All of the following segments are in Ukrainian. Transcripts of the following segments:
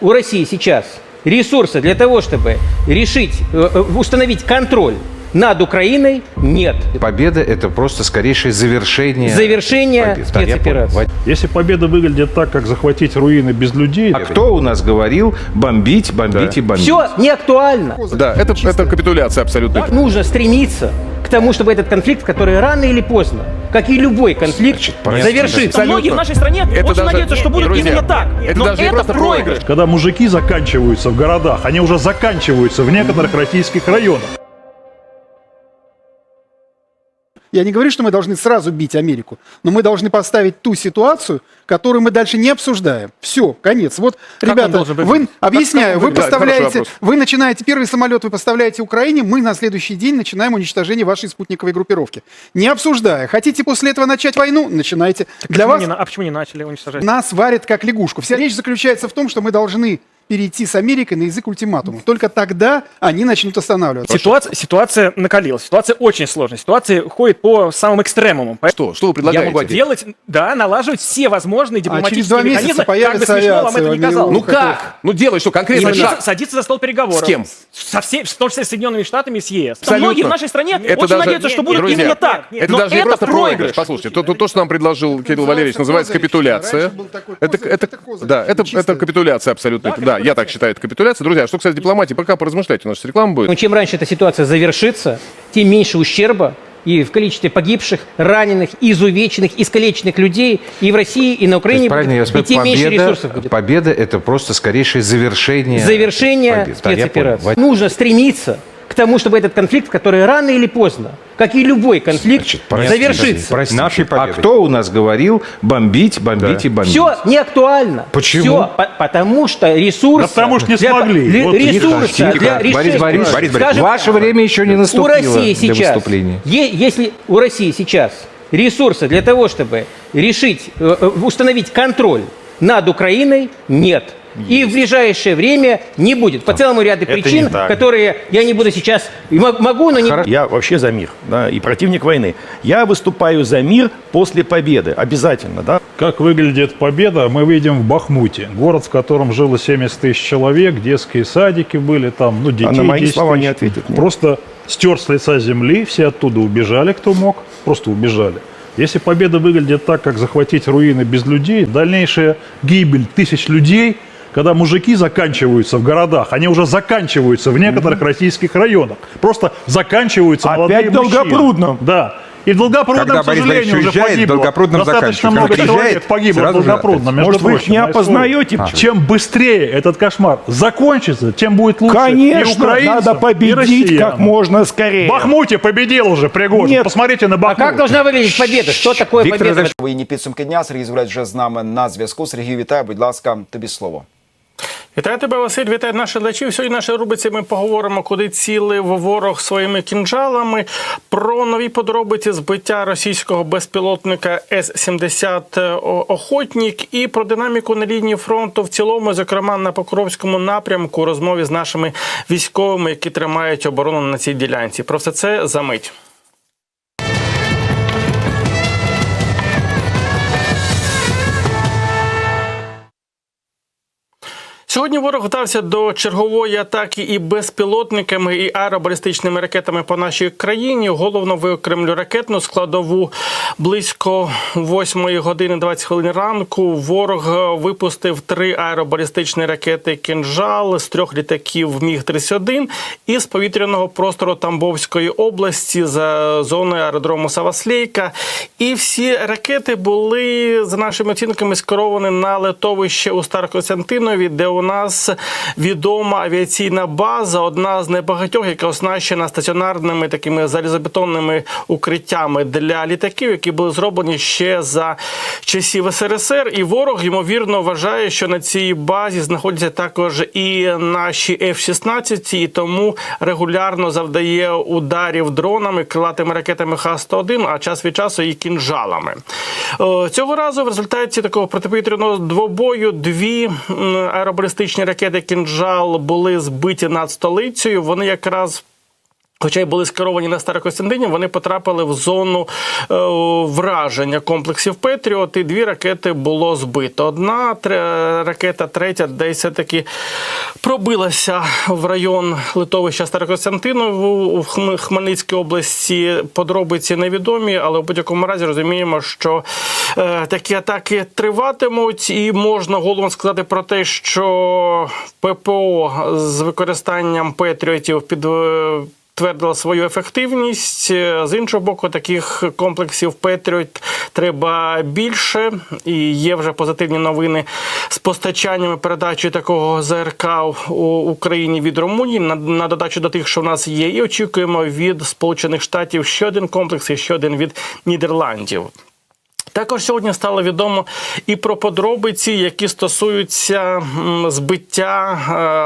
у России сейчас ресурсы для того, чтобы решить, э, э, установить контроль над Украиной, нет. Победа – это просто скорейшее завершение, Завершение победы. Да, я спецоперации. Если победа выглядит так, как захватить руины без людей, А кто у нас говорил бомбить, бомбить и бомбить? Все не актуально. Да, это, это капитуляция абсолютно. Нужно стремиться к тому, чтобы этот конфликт, который рано или поздно, как и любой конфликт, Значит, простите. завершится. Многие в нашей стране Это очень даже- надеются, что будет Друзья, именно так. это Но даже это просто проигрыш. проигрыш. когда мужики заканчиваются в городах, они уже заканчиваются в некоторых российских районах. Я не говорю, что мы должны сразу бить Америку, но мы должны поставить ту ситуацию, которую мы дальше не обсуждаем. Все, конец. Вот, он ребята, вы, объясняю, как вы поставляете, вы начинаете первый самолет, вы поставляете Украине, мы на следующий день начинаем уничтожение вашей спутниковой группировки. Не обсуждая. Хотите после этого начать войну? Начинайте. Для Почему вас не а почему не начали уничтожать? нас варят как лягушку. Вся речь заключается в том, что мы должны перейти с Америкой на язык ультиматума. Только тогда они начнут останавливаться. Ситуация, ситуация накалилась, ситуация очень сложная, ситуация ходит по самым экстремумам. Что? Что вы Я предлагаете? могу делать, да, налаживать все возможные дипломатические через два месяца механизмы, как бы появится смешно вам это не казалось. Ну как? Ну делай что, конкретно Садиться, шаг. садиться за стол переговоров. С кем? Со всей, в том числе с Соединенными Штатами и с ЕС. Абсолютно. Многие в нашей стране Это очень даже- надеются, что будет Друзья, именно так. Это Но даже не это просто проигрыш. проигрыш. Послушайте, то, то, то, что нам предложил Кирилл Валерьевич, называется капитуляция. Это, это, да, это, это капитуляция абсолютно. Да, я так считаю, это капитуляция. Друзья, что, кстати, дипломатии, пока поразмышляйте, у нас реклама будет. Но чем раньше эта ситуация завершится, тем меньше ущерба и в количестве погибших, раненых, изувеченных, искалеченных людей и в России, и на То Украине есть, правильно я будет, и понимаю, тем меньше победа, ресурсов будет. победа – это просто скорейшее завершение Завершение победы. Да, я спецоперации. понял. Нужно стремиться к тому, чтобы этот конфликт, который рано или поздно, как и любой конфликт, Значит, простите, завершится. простите. Нашей а победой. кто у нас говорил бомбить, бомбить и бомбить? Все не актуально. Почему? Всё, по- потому что ресурсы... Да потому что не для- смогли. для- Вот ресурсы Тихо, для Борис решения... Борисович, Борис Скажем ваше время еще не у наступило России для сейчас, выступления. е- если у России сейчас ресурсы для того, чтобы решить, э, э, установить контроль над Украиной, нет. И в ближайшее время не будет. По целому ряду Это причин, которые я не буду сейчас... Могу, но не... Я вообще за мир, да, и противник войны. Я выступаю за мир после победы, обязательно, да. Как выглядит победа, мы видим в Бахмуте. Город, в котором жило 70 тысяч человек, детские садики были там, ну, детей на мои 10 слова тысяч. не ответит, нет. Просто стер с лица земли, все оттуда убежали, кто мог, просто убежали. Если победа выглядит так, как захватить руины без людей, дальнейшая гибель тысяч людей, когда мужики заканчиваются в городах, они уже заканчиваются в некоторых российских районах. Просто заканчиваются Опять молодые в Долгопрудном. мужчины. Да. И в Долгопрудном, Когда к Борис сожалению, Борисович уже уезжает, в погибло. Долгопрудном Достаточно заканчивается. много Как человек приезжает, погибло в сразу же Долгопрудном, между Может, вы их прочим, не на СВО. опознаете? Чем быстрее этот кошмар закончится, тем будет лучше и Конечно, украинцам, надо и победить россиянам. как можно скорее. В Бахмуте победил уже Пригожин. Нет. Посмотрите на А Бахмут. как должна выглядеть победа? Что такое Виктор победа? Іванович, Воєнні підсумки дня. Сергій Зубрець вже з нами на зв'язку. Сергій, вітаю, будь ласка, тобі слово. Вітаю тебе, Василь, вітаю наших глядачів. Сьогодні нашій рубриці ми поговоримо, куди цілив ворог своїми кінжалами, про нові подробиці збиття російського безпілотника С-70 Охотнік і про динаміку на лінії фронту в цілому, зокрема на Покровському напрямку, розмові з нашими військовими, які тримають оборону на цій ділянці. Про все це за мить. Сьогодні ворог вдався до чергової атаки і безпілотниками, і аеробалістичними ракетами по нашій країні. Головно виокремлю ракетну складову близько 8 години 20 хвилин ранку. Ворог випустив три аеробалістичні ракети «Кінжал» з трьох літаків Міг 31 і з повітряного простору Тамбовської області за зоною аеродрому Саваслейка. І всі ракети були за нашими оцінками скеровані на летовище у Старокостянтинові, де у нас відома авіаційна база, одна з небагатьох, яка оснащена стаціонарними такими залізобетонними укриттями для літаків, які були зроблені ще за часів СРСР. І ворог ймовірно вважає, що на цій базі знаходяться також і наші F-16, і тому регулярно завдає ударів дронами, крилатими ракетами Х-101, а час від часу і кінжалами. Е, Цього разу в результаті такого протиповітряного двобою дві м, аеробалістичні ракети кінжал були збиті над столицею. Вони якраз Хоча й були скеровані на Старокостянтинів, вони потрапили в зону е, враження комплексів Петріот, і дві ракети було збито. Одна тре- ракета, третя, десь все-таки пробилася в район литовища Старокостянтинову Хм- Хмельницькій області. Подробиці невідомі, але в будь-якому разі розуміємо, що такі атаки триватимуть, і можна головно сказати про те, що ППО з використанням Петріотів під. е, Твердила свою ефективність. Е, З іншого боку, таких комплексів Петріот треба більше. І є вже позитивні новини з постачанням і передачею такого ЗРК у Україні від Румунії на, на додачу до тих, що в нас є. І очікуємо від Сполучених Штатів ще один комплекс і ще один від Нідерландів. Також сьогодні стало відомо і про подробиці, які стосуються збиття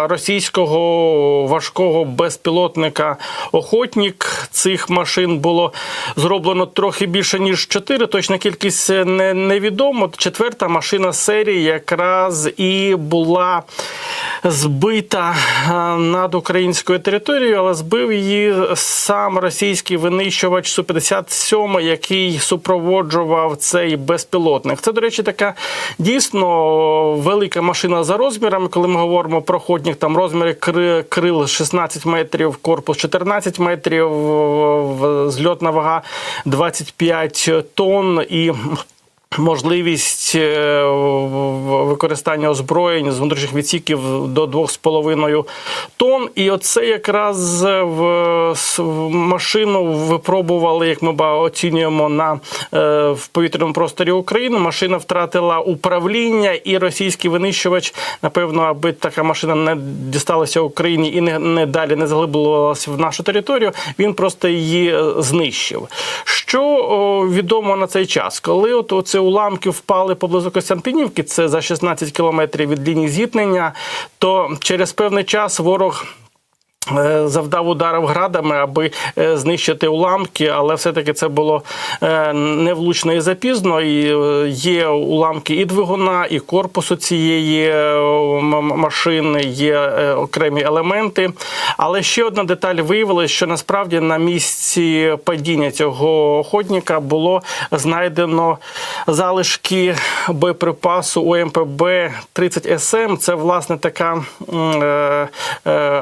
е, російського важкого безпілотника Охотнік. Цих машин було зроблено трохи більше ніж чотири. Точна кількість не, невідомо. Четверта машина серії якраз і була збита над українською територією, але збив її сам російський винищувач Су-57, який супроводжував цей безпілотник. Це, до речі, така дійсно велика машина за розмірами. Коли ми говоримо про ходник, там розміри кри- крил 16 метрів, корпус 14 метрів, зльотна вага 25 тонн і Можливість е, використання озброєнь з внутрішніх відсіків до 2,5 тонн. І оце якраз в, машину випробували, як ми оцінюємо на е, в повітряному просторі України. Машина втратила управління, і російський винищувач, напевно, аби така машина не дісталася Україні і не, не далі не заглиблювалася в нашу територію. Він просто її е, знищив. Що о, відомо на цей час, коли от оці уламки впали поблизу Костянтинівки, це за 16 кілометрів від лінії зіткнення, то через певний час ворог. Е, Завдав ударів градами, аби е, знищити уламки, але все-таки це було е, невлучно і запізно. І є уламки і двигуна, і корпусу цієї машини, є окремі елементи. Але ще одна деталь виявилася, що насправді на місці падіння цього охотника було знайдено залишки боєприпасу УМПБ 30 СМ. Це власне така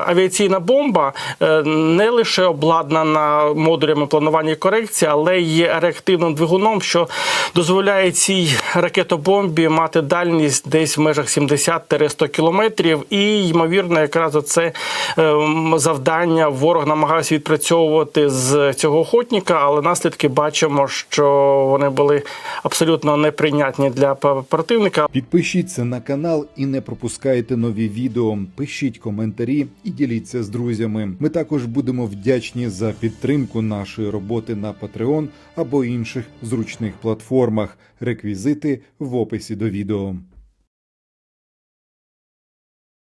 авіаційна бомба, е, не лише обладнана модулями планування і корекції, але є реактивним двигуном, що дозволяє цій ракетобомбі мати дальність десь в межах 70-100 кілометрів. І ймовірно, якраз оце е, завдання ворог намагався відпрацьовувати з цього охотника, але наслідки бачимо, що вони були абсолютно неприйнятні для противника. Підпишіться на канал і не пропускайте нові відео. Пишіть коментарі і діліться з друзями. Ми також будемо вдячні за підтримку нашої роботи на Patreon або інших зручних платформах. Реквізити в описі до відео.